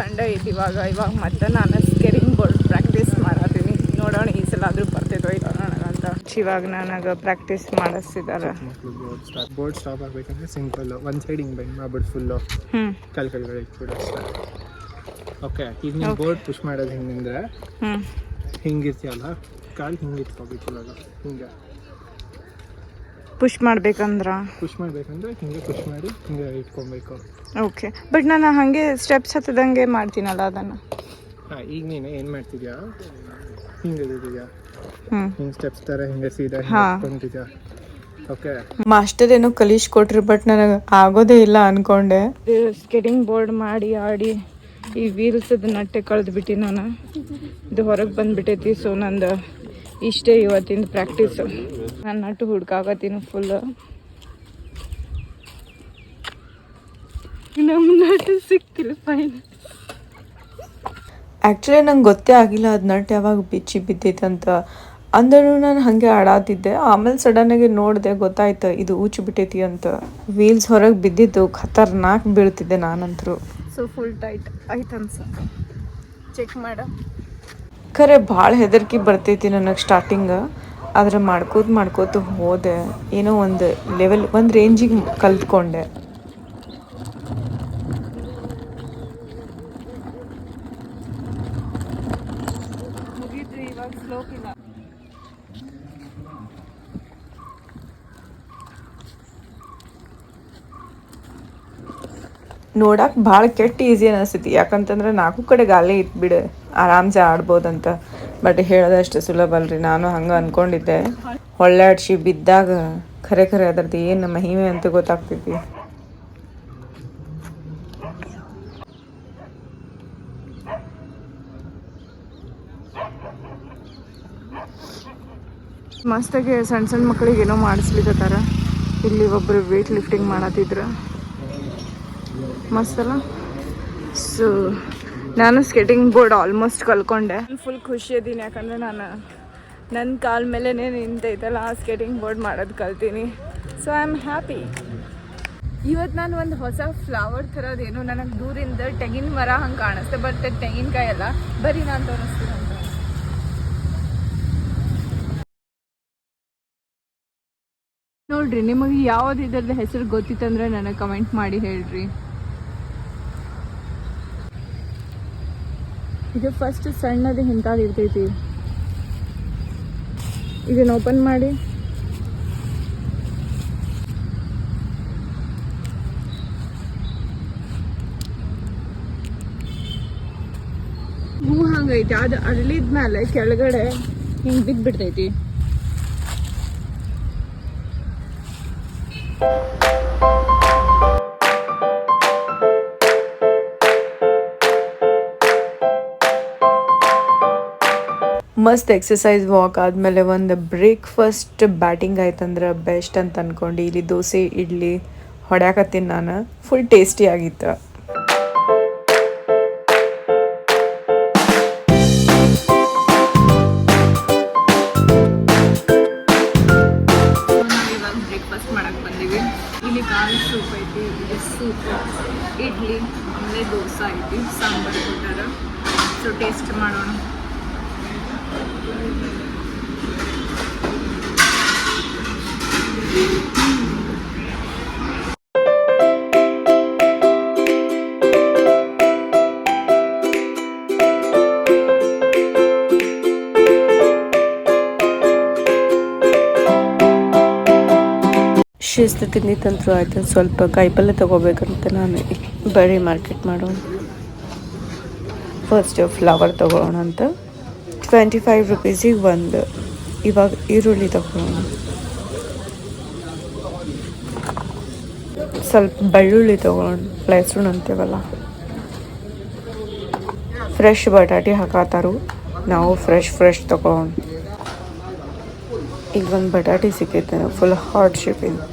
Sunday ಐತಿ ಇವಾಗ. ಇವಾಗ ಮತ್ತೆ ನಾನು ಸ್ಕೆರಿಂಗ್ ಬೋರ್ಡ್ ಪ್ರಾಕ್ಟೀಸ್ ಮಾಡತ್ತೀನಿ ನೋಡೋಣ ಈ ಸಲ ಆದರೂ ಬರ್ತೈತೋ ಇಲ್ಲ ನನಗಂತ. ಇವಾಗ ನನಗೆ ಪ್ರಾಕ್ಟೀಸ್ ಮಾಡಿಸ್ತಿದ್ದಾರೆ ಬೋರ್ಡ್ ಸ್ಟಾಪ್ ಆಗಬೇಕಂದ್ರೆ ಸಿಂಪಲ್ ಒಂದು ಸೈಡ್ ಹಿಂಗೆ ಬೆಂಡ್ ಮಾಡ್ಬಿಟ್ಟು ಫುಲ್ಲು ಕಲ್ ಕಲ್ಗಳು ಇಟ್ಬಿಡು ಅಷ್ಟೇ. ಓಕೆ ಈಗ ನೀವು ಬೋರ್ಡ್ ಪುಷ್ ಮಾಡೋದು ಹೆಂಗಂದ್ರೆ ಹಿಂಗಿರ್ತೀಯಲ್ಲ? ಕಾಲು ಹಿಂಗೆ ಇಟ್ಕೋಬೇಕು ಇವಾಗ. ಹಿಂಗೆ. ಪುಷ್ ಮಾಡ್ಬೇಕಂದ್ರ? ಪುಷ್ ಮಾಡ್ಬೇಕಂದ್ರೆ ಹಿಂಗೆ ಪುಷ್ ಮಾಡಿ ಹಿಂಗೆ ಇಟ್ಕೊಬೇಕು. ಓಕೆ ಬಟ್ ನಾನು ಹಾಗೆ ಸ್ಟೆಪ್ಸ್ ಹತ್ತದಂಗೆ ಮಾಡ್ತೀನಲ್ಲ ಅದನ್ನು. ಹಾಂ ಈಗ ನೀನು ಏನು ಮಾಡ್ತಿದ್ಯಾ? ಹಿಂಗೆ ಇದ್ದೀಯಾ? ಹ್ಞೂ ಹಿಂಗೆ ಸ್ಟೆಪ್ಸ್ ಥರ ಹಿಂಗೆ ಸೀದಾ ಹಾಕೊಂಡಿದ್ಯಾ ಮಾಸ್ಟರ್ ಏನೋ ಕಲಿಸ್ಕೊಟ್ರಿ ಬಟ್ ನನಗೆ ಆಗೋದೇ ಇಲ್ಲ ಅನ್ಕೊಂಡೆ. ಸ್ಕೆಟಿಂಗ್ ಬೋರ್ಡ್ ಮಾಡಿ ಆಡಿ ಈ ವೀಲ್ಸ್ ನಟ್ಟೆ ಕಳೆದು ಬಿಟ್ಟು ನಾನು. ಇದು ಹೊರಗೆ ಬಂದ್ಬಿಟ್ಟೈತಿ ಸೊ ನಂದು ಇಷ್ಟೇ ಇವತ್ತಿನ ಪ್ರಾಕ್ಟೀಸ್ ನಾನು ನಟ್ಟು ಹುಡ್ಕಾಗತ್ತೀನಿ ಫುಲ್ ನಮ್ಮ ನಟ್ಟು ಸಿಕ್ತಿಲ್ಲ ಫೈನ್ ಆ್ಯಕ್ಚುಲಿ ನಂಗೆ ಗೊತ್ತೇ ಆಗಿಲ್ಲ ಅದು ನಟ್ ಯಾವಾಗ ಬಿಚ್ಚಿ ಅಂತ. ಅಂದರೂ ನಾನು ಹಾಗೆ ಆಡಾತಿದ್ದೆ ಆಮೇಲೆ ಸಡನ್ನಾಗಿ ನೋಡಿದೆ ಗೊತ್ತಾಯ್ತು ಇದು ಊಚಿ ಬಿಟ್ಟೈತಿ ಅಂತ. ವೀಲ್ಸ್ ಹೊರಗೆ ಬಿದ್ದಿದ್ದು ಖತರ್ನಾಕ್ ಬೀಳ್ತಿದ್ದೆ ನಾನಂತರೂ. ಸೊ ಫುಲ್ ಟೈಟ್ ಆಯ್ತು ಅನ್ಸ ಚೆಕ್ ಮಾಡ. ಖರೆ ಭಾಳ ಹೆದರ್ಕಿ ಬರ್ತೈತಿ ನನಗೆ ಸ್ಟಾರ್ಟಿಂಗ್ ಆದರೆ ಮಾಡ್ಕೋತ ಮಾಡ್ಕೋತ ಹೋದೆ. ಏನೋ ಒಂದು ಲೆವೆಲ್ ಒಂದು ರೇಂಜಿಗೆ ಕಲ್ತ್ಕೊಂಡೆ. ನೋಡಕ್ ಭಾಳ ಕೆಟ್ಟ ಈಸಿ ಅನಿಸ್ತೈತಿ ಯಾಕಂತಂದ್ರೆ ನಾಲ್ಕು ಕಡೆ ಗಾಲಿ ಇಟ್ಬಿಡು ಆರಾಮ್ಸೆ ಆಡ್ಬೋದಂತ. ಬಟ್ ಹೇಳೋದಷ್ಟು ಸುಲಭ ಅಲ್ರಿ. ನಾನು ಹಂಗೆ ಅನ್ಕೊಂಡಿದ್ದೆ. ಹೊಳ್ಳಾಡ್ಸಿ ಬಿದ್ದಾಗ ಖರೆ ಖರೆ ಅದರದ್ದು ಏನು ಮಹಿಮೆ ಅಂತ ಗೊತ್ತಾಗ್ತೈತಿ ಮಸ್ತಾಗಿ ಸಣ್ಣ ಸಣ್ಣ ಮಕ್ಕಳಿಗೆ ಏನೋ ಮಾಡಿಸ್ಲಿಕ್ಕತ್ತಾರ ಇಲ್ಲಿ ಒಬ್ಬರು ವೇಟ್ ಲಿಫ್ಟಿಂಗ್ ಮಾಡತ್ತಿದ್ರು. ಮಸ್ತಲ್ಲ ಸೊ ನಾನು ಸ್ಕೇಟಿಂಗ್ ಬೋರ್ಡ್ ಆಲ್ಮೋಸ್ಟ್ ಕಲ್ಕೊಂಡೆ. ಫುಲ್ ಖುಷಿ ಇದ್ದೀನಿ ಯಾಕಂದ್ರೆ ನಾನು ನನ್ನ ಕಾಲ ಮೇಲೆ ನಿಂತೈತಲ್ಲ ಆ ಸ್ಕೇಟಿಂಗ್ ಬೋರ್ಡ್ ಮಾಡೋದು ಕಲ್ತೀನಿ. ಸೊ ಐ ಆಮ್ ಹ್ಯಾಪಿ ಇವತ್ತು ನಾನು ಒಂದು ಹೊಸ ಫ್ಲವರ್ ಥರದ್ದು ನನಗೆ ದೂರಿಂದ ತೆಂಗಿನ ಮರ ಹಂಗೆ ಕಾಣಿಸ್ತೆ, ಬಟ್ ತೆಂಗಿನಕಾಯಿ ಅಲ್ಲ, ಬರೀ ನಾನು ತೋರಿಸ್ತೀನಿ ನೋಡ್ರಿ, ನಿಮಗೆ ಯಾವ್ದು ಇದರದ ಹೆಸರು ಗೊತ್ತಿತ್ತಂದ್ರೆ ನನಗೆ ಕಮೆಂಟ್ ಮಾಡಿ ಹೇಳ್ರಿ. ಇದು ಫಸ್ಟ್ ಸಣ್ಣದು ಇಂಥದ್ದು ಇರ್ತೈತಿ. ಇದನ್ನು ಓಪನ್ ಮಾಡಿ. ಹೂ ಹಂಗೈತಿ. ಅದು ಅರಳಿದ್ಮೇಲೆ ಕೆಳಗಡೆ ಹಿಂಗೆ ಬಿದ್ದು ಮಸ್ತ್ ಎಕ್ಸಸೈಸ್ ವಾಕ್ ಆದಮೇಲೆ ಒಂದು ಬ್ರೇಕ್ಫಾಸ್ಟ್ ಬ್ಯಾಟಿಂಗ್ ಆಯ್ತಂದ್ರೆ ಬೆಸ್ಟ್ ಅಂತ ಅಂದ್ಕೊಂಡು ಇಲ್ಲಿ ದೋಸೆ, ಇಡ್ಲಿ ಹೊಡ್ಯಾಕತ್ತೀನಿ ನಾನು. ಫುಲ್ ಟೇಸ್ಟಿ ಆಗಿತ್ತು. ಸೂಪ್ ಐತಿ ಸೂಪ್ ಇಡ್ಲಿ, ಆಮೇಲೆ ದೋಸೆ ಐತಿ, ಸಾಂಬಾರು ಕೊಟ್ಟಾರ. ಸೊ ಟೇಸ್ಟ್ ಮಾಡೋಣ. ಶಿಸ್ತು ತಿಂದಿತ್ತಂತೂ ಆಯ್ತು. ಸ್ವಲ್ಪ ಕಾಯಿಪಲ್ಯ ತೊಗೋಬೇಕಂತ ನಾನು ಬರೀ ಮಾರ್ಕೆಟ್ ಮಾಡೋಣ. ಫಸ್ಟ್ ಫ್ಲವರ್ ತೊಗೊಳ್ಳೋಣ ಅಂತ ಟ್ವೆಂಟಿ ಫೈವ್ ರುಪೀಸಿಗೆ ಒಂದು. ಇವಾಗ ಈರುಳ್ಳಿ ತಗೊಳ್ಳೋಣ ಸ್ವಲ್ಪ ಬೆಳ್ಳುಳ್ಳಿ ತಗೊಳ್ಳೋಣ ಲೈಸೂನ್ ಅಂತೀವಲ್ಲ. ಫ್ರೆಶ್ ಬಟಾಟೆ ಹಾಕತ್ತಾರು. ನಾವು ಫ್ರೆಶ್ ಫ್ರೆಶ್ ತಗೊಳ್ಳೋಣ ಈಗ ಒಂದು ಬಟಾಟೆ ಸಿಕ್ಕೈತೆ. ಫುಲ್ ಹಾಟ್ ಶೇಪಿಂದು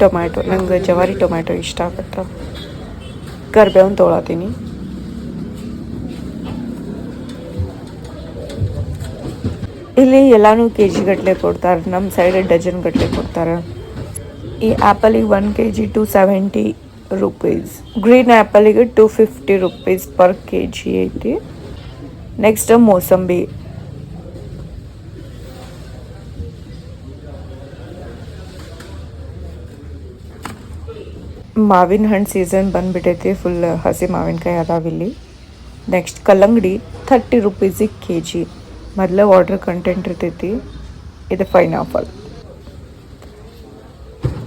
ಟೊಮ್ಯಾಟೊ ನಂಗೆ ಜವಾರಿ ಟೊಮ್ಯಾಟೊ ಇಷ್ಟ ಆಗುತ್ತೆ? ಕರ್ಬೇವನ್ನು ತೊಗೊಳತೀನಿ ಇಲ್ಲಿ ಎಲ್ಲಾನು ಕೆ ಜಿ ಗಟ್ಟಲೆ ಕೊಡ್ತಾರೆ ನಮ್ಮ ಸೈಡ್ ಡಜನ್ ಗಟ್ಟಲೆ ಕೊಡ್ತಾರೆ. ಈ ಆ್ಯಪಲಿಗೆ one K G two seventy rupees green ಆ್ಯಪಲಿಗೆ two fifty rupees per K G ಐತಿ. ನೆಕ್ಸ್ಟ್ ಮೋಸಂಬಿ. ಮಾವಿನ ಹಣ್ಣು ಸೀಸನ್ ಬಂದ್ಬಿಟ್ಟೈತಿ ಫುಲ್ ಹಸಿ ಮಾವಿನಕಾಯಿ ಅದಾವಿಲ್ಲಿ ನೆಕ್ಸ್ಟ್ ಕಲ್ಲಂಗಡಿ ಥರ್ಟಿ ರುಪೀಸಿಗೆ ಕೆ ಜಿ ಮೊದಲೇ ವಾಟರ್ ಕಂಟೆಂಟ್ ಇರ್ತೈತಿ. ಇದು ಪೈನಾಪಲ್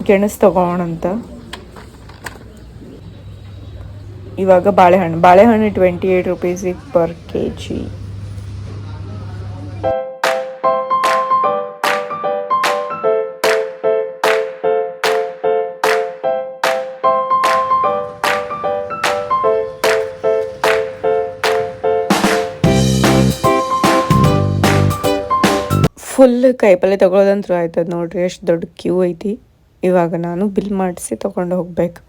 ಗೆಣಸು ತಗೋಣಂತ ಇವಾಗ ಬಾಳೆಹಣ್ಣು. ಬಾಳೆಹಣ್ಣು ಟ್ವೆಂಟಿ ಏಯ್ಟ್ ರುಪೀಸಿಗೆ ಪರ್ ಕೆ ಜಿ ಫುಲ್ ಕಾಯಿಪಲ್ಲೆ ತಗೊಳೋದಂತೂ ಆಯ್ತದ ನೋಡ್ರಿ, ಎಷ್ಟು ದೊಡ್ಡ ಕ್ಯೂ ಐತಿ. ಇವಾಗ ನಾನು ಬಿಲ್ ಮಾಡಿಸಿ ತಗೊಂಡು ಹೋಗ್ಬೇಕು.